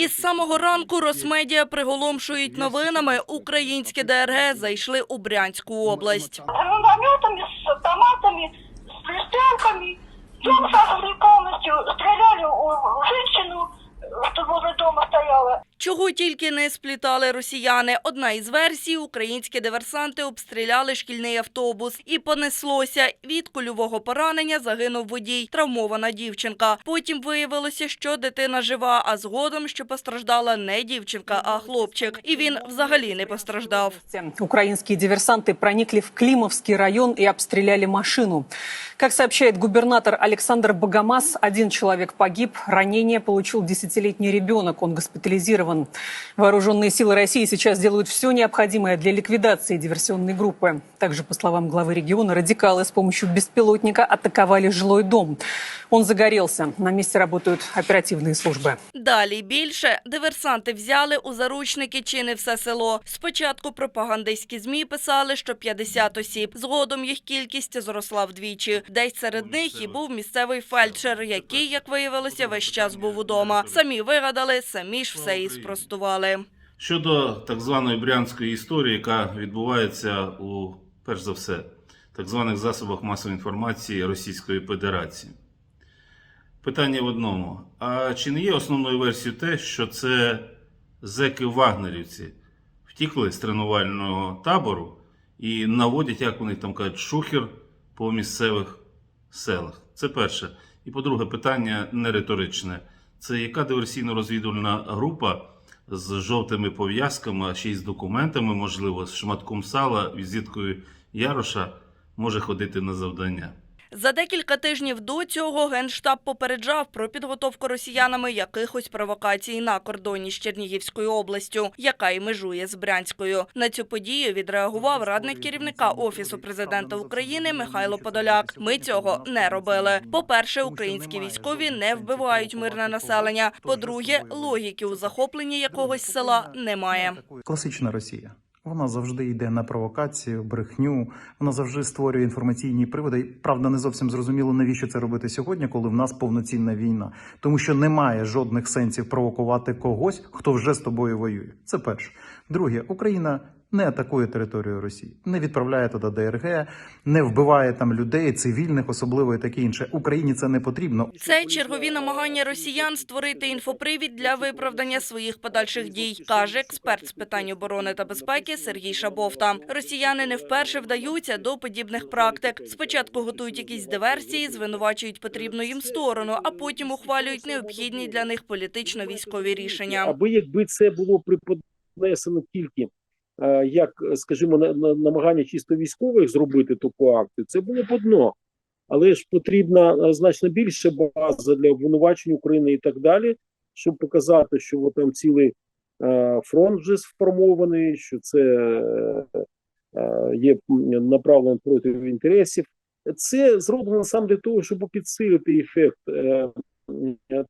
Із самого ранку Росмедіа приголомшують новинами. Українські ДРГ зайшли у Брянську область. Чого тільки не сплітали росіяни. Одна із версій – українські диверсанти обстріляли шкільний автобус. І понеслося. Від кульового поранення загинув водій, травмована дівчинка. Потім виявилося, що дитина жива, а згодом, що постраждала не дівчинка, а хлопчик. І він взагалі не постраждав. Украинские диверсанты проникли в Климовский район и обстреляли машину. Как сообщает губернатор Александр Богомаз, один человек погиб, ранение получил десятилетний ребенок, он госпитализирован. Вооруженные силы России сейчас делают все необходимое для ликвидации диверсионной группы. Также, по словам главы региона, радикалы с помощью беспилотника атаковали жилой дом. Он загорелся. На месте работают оперативные службы. Далі більше диверсанти взяли у заручники чи не все село. Спочатку пропагандистські змі писали, що 50 осіб. Згодом їх кількість зросла вдвічі. Десь серед них і був місцевий фельдшер, який, як виявилося, весь час був удома. Самі вигадали, самі ж все і спростували. Щодо так званої брянської історії, яка відбувається у перш за все так званих засобах масової інформації Російської Федерації. Питання в одному: а чи не є основною версією те, що це зеки вагнерівці втікли з тренувального табору і наводять, як вони там кажуть, шухер по місцевих селах? Це перше. І по-друге, питання не риторичне. Це яка диверсійно-розвідувальна група з жовтими пов'язками, ще й з документами, можливо, з шматком сала, візиткою Яроша, може ходити на завдання? За декілька тижнів до цього Генштаб попереджав про підготовку росіянами якихось провокацій на кордоні з Чернігівською областю, яка й межує з Брянською. На цю подію відреагував радник керівника Офісу президента України Михайло Подоляк. Ми цього не робили. По-перше, українські військові не вбивають мирне населення. По-друге, логіки у захопленні якогось села немає. Класична Росія. Вона завжди йде на провокацію, брехню. Вона завжди створює інформаційні приводи. І, Правда, не зовсім зрозуміло, навіщо це робити сьогодні, коли в нас повноцінна війна, тому що немає жодних сенсів провокувати когось, хто вже з тобою воює. Це перше. Друге, Україна не атакує територію Росії, не відправляє туди ДРГ, не вбиває там людей, цивільних, особливо і таке інше. Україні це не потрібно. Це чергові намагання росіян створити інфопривід для виправдання своїх подальших дій, каже експерт з питань оборони та безпеки Сергій Шабовта. Росіяни не вперше вдаються до подібних практик. Спочатку готують якісь диверсії, звинувачують потрібну їм сторону, а потім ухвалюють необхідні для них політично-військові рішення. Аби якби це було приподнесено тільки як, скажімо, на, на намагання чисто військових зробити таку акцію, це було б одно. Але ж потрібна е, значно більша база для обвинувачень України і так далі, щоб показати, що от там цілий е, фронт вже сформований, що це е, е, є направлено проти інтересів. Це зроблено саме для того, щоб підсилити ефект е,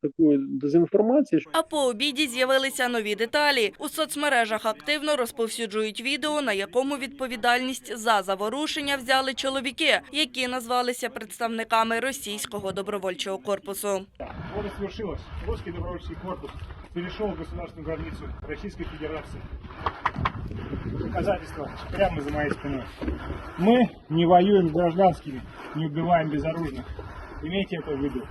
такої дезінформації, А по обіді з'явилися нові деталі. У соцмережах активно розповсюджують відео, на якому відповідальність за заворушення взяли чоловіки, які назвалися представниками російського добровольчого корпусу. Вот и свершилось. Русский добровольческий корпус перешел государственную границу Российской Федерации. Доказательства прямо за моей спиной. Мы не воюем с гражданскими, не убиваем безоружных. Имейте это в виду.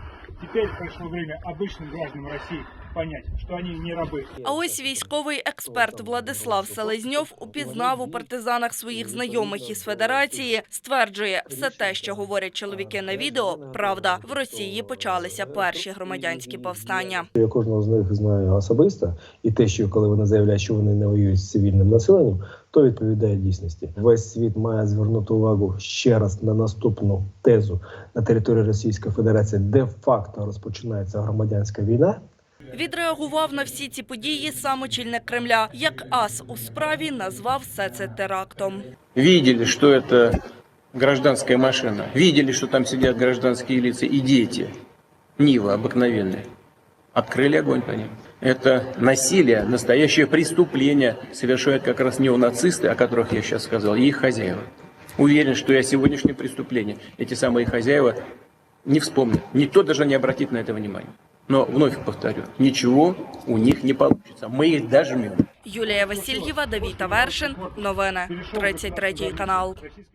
Теперь пришло время обычным гражданам России понять, что они не рабы. А ось військовий експерт Владислав Селезньов упізнав у партизанах своїх знайомих із Федерації. Стверджує, все те, що говорять чоловіки на відео, правда. В Росії почалися перші громадянські повстання. Я кожного з них знаю особисто, і те, що коли вони заявляють, що вони не воюють з цивільним населенням, то відповідає дійсності. Весь світ має звернути увагу ще раз на наступну тезу на території Російської Федерації, де факто розпочинається громадянська війна. Відреагував на всі ці події сам очільник Кремля. Як ас у справі назвав все це терактом. видели, что это гражданская машина, видели, что там сидят гражданские лица и дети, Нива обыкновенные, открыли огонь по ним. Это насилие, настоящее преступление совершают как раз неонацисты, о которых я сейчас сказал, и их хозяева. Уверен, что и о сегодняшнем преступлении эти самые хозяева не вспомнят. Никто даже не обратит на это внимания. Но вновь повторю, ничего у них не получится. Мы их дожмем. Юлія Васильєва, Давід Авершин. Новини 33 канал.